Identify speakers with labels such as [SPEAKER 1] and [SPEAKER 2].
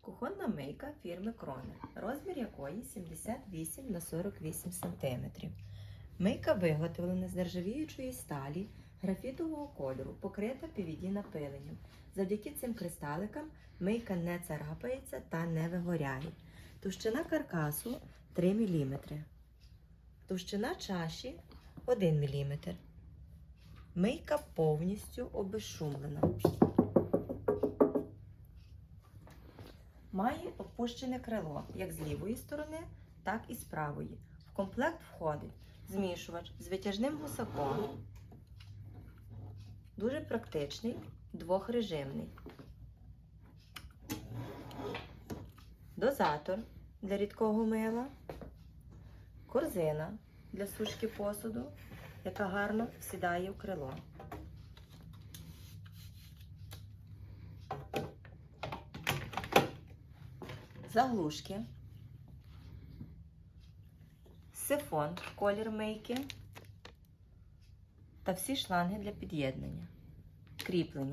[SPEAKER 1] Кухонна мийка фірми Кронер, розмір якої 78 на 48 см. Мийка виготовлена з нержавіючої сталі графітового кольору, покрита PVD напиленням. Завдяки цим кристаликам мийка не царапається та не вигоряє. Товщина каркасу 3 мм. Товщина чаші 1 мм. Мийка повністю обезшумлена. Має опущене крило як з лівої сторони, так і з правої. В комплект входить змішувач з витяжним гусаком. Дуже практичний, двохрежимний. Дозатор для рідкого мила. Корзина для сушки посуду, яка гарно сідає в крило. Заглушки. Сифон колір мийки та всі шланги для під'єднання. Кріплення.